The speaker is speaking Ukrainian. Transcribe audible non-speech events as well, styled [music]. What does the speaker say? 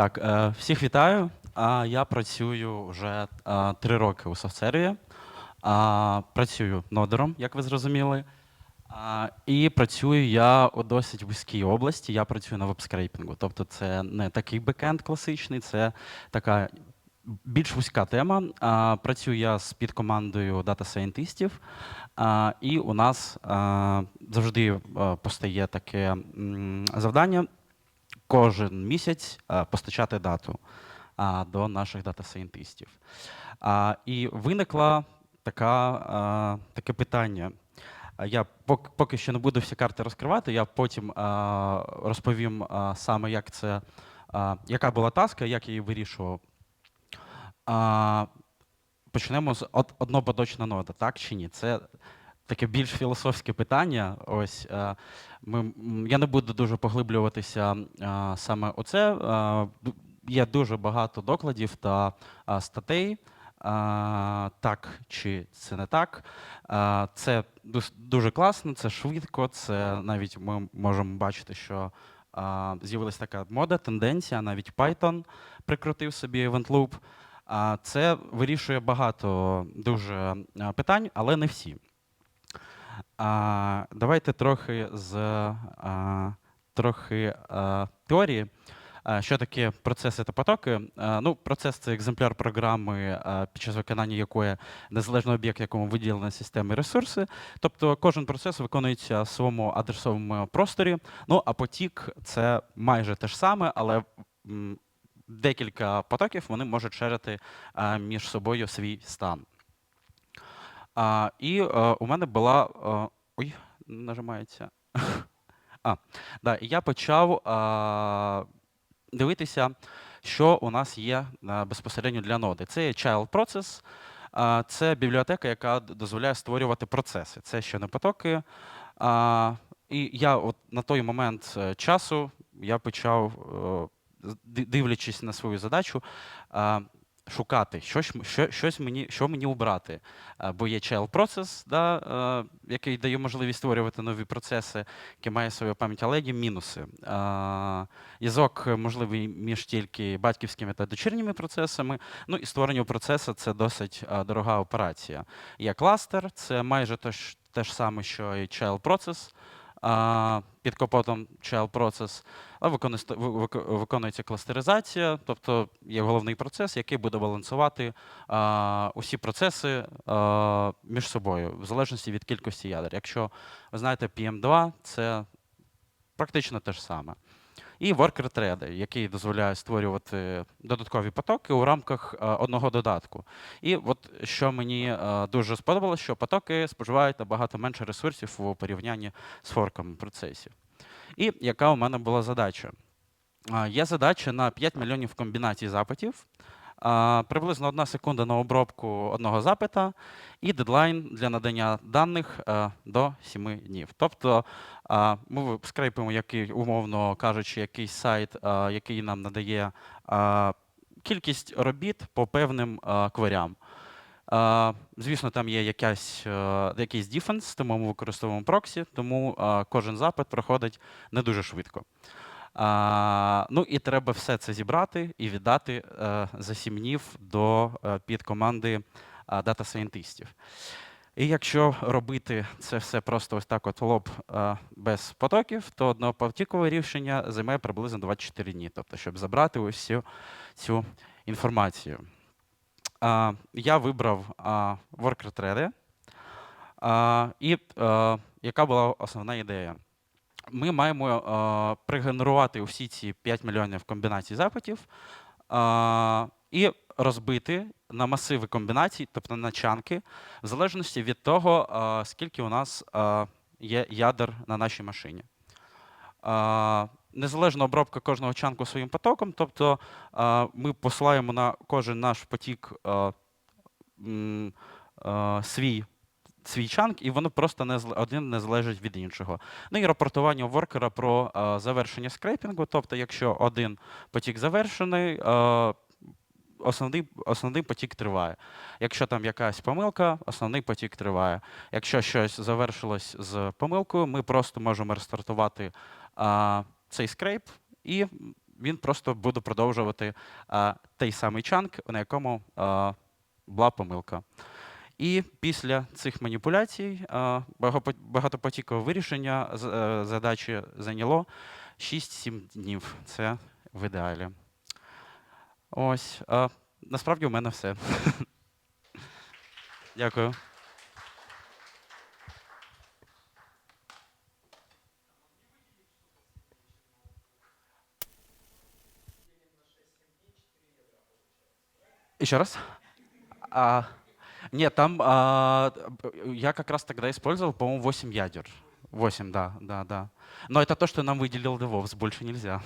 Так, е, всіх вітаю. Я працюю вже е, три роки у софтсерві. Працюю нодером, як ви зрозуміли. І працюю я у досить вузькій області. Я працюю на вебскрейпінгу. Тобто це не такий бекенд класичний, це така більш вузька тема. Працюю я з підкомандою дата-сайентистів. І у нас завжди е, постає таке завдання кожен місяць е, постачати дату до наших дата-сайентистів. І виникла така, таке питання. Я поки що не буду всі карти розкривати, я потім розповім саме, як це, яка була таска, як я її вирішував. Почнемо з од- однопоточна нода, так чи ні? Це таке більш філософське питання. Ось е, ми, я не буду дуже поглиблюватися е, саме у це. Є дуже багато докладів та е, статей. е, Так чи це не так. Е, Це дуже класно, це швидко. Це навіть ми можемо бачити, що е, з'явилася така мода, тенденція, навіть Python прикрутив собі event loop. А Це вирішує багато дуже питань, але не всі. А, Давайте трохи з а, трохи а, теорії. Що таке процеси та потоки? Ну, процес це екземпляр програми, під час виконання якої незалежний об'єкт, якому виділена система ресурси. Тобто кожен процес виконується в своєму адресовому просторі. Ну а потік це майже те ж саме, але декілька потоків вони можуть шерити між собою свій стан. А, і е, у мене була. е, ой, нажимається. [laughs] А, да, я почав а, дивитися, що у нас є безпосередньо для ноди. Це є child process, а, це бібліотека, яка дозволяє створювати процеси. Це ще не потоки. А, і я от на той момент е, часу я почав, е, дивлячись на свою задачу, шукати, що, що, щось мені, що мені обрати. Е, Бо є child process, да, е, який дає можливість створювати нові процеси, який має свою пам'ять, але є мінуси. Е, Язок можливий між тільки батьківськими та дочірніми процесами. Ну і створення процесу це досить дорога операція. Є кластер, це майже те ж, те ж саме, що і child process. Під капотом child process, але виконується кластеризація, тобто є головний процес, який буде балансувати усі процеси між собою, в залежності від кількості ядер. Якщо ви знаєте, PM2 це практично те ж саме. І thread, який дозволяє створювати додаткові потоки у рамках одного додатку. І от що мені дуже сподобалось, що потоки споживають набагато менше ресурсів у порівнянні з форками процесів. І яка у мене була задача? Є задача на 5 мільйонів комбінацій запитів, приблизно одна секунда на обробку одного запита, і дедлайн для надання даних е, до 7 днів. Тобто ми скрейпимо, який, умовно кажучи, якийсь сайт, який нам надає кількість робіт по певним. А, Звісно, там є якась, е, якийсь діфенс, тому ми використовуємо проксі, тому кожен запит проходить не дуже швидко. А, ну і треба все це зібрати і віддати е, за сім днів до е, підкоманди е, дата-сайентистів. І якщо робити це все просто ось так, от лоб е, без потоків, то однопотікове рішення займає приблизно 24 дні, тобто, щоб забрати ось цю, інформацію. А, я вибрав а, worker thread, а, і е, яка була основна ідея? Ми маємо е, пригенерувати усі ці 5 мільйонів комбінацій запитів е, і розбити на масиви комбінацій, тобто на чанки, в залежності від того, е, скільки у нас є ядер на нашій машині. Незалежна обробка кожного чанку своїм потоком, тобто ми посилаємо на кожен наш потік свій, свій чанк, і воно просто не один не залежить від іншого. Ну і рапортування воркера про е, завершення скрейпінгу, тобто, якщо один потік завершений, е, основний, основний потік триває. Якщо там якась помилка, основний потік триває. Якщо щось завершилось з помилкою, ми просто можемо рестартувати е, цей скрейп і він просто буде продовжувати а, той самий чанк, на якому а, була помилка. І після цих маніпуляцій а, багатопотікове вирішення е, задачі зайняло 6-7 днів. Це в ідеалі. Ось. Насправді у мене все. [laughs] Дякую. Еще раз? А, нет, там а, я как раз тогда использовал, по-моему, 8 ядер. 8, да, да, да. Но это то, что нам выделил DevOps, больше нельзя.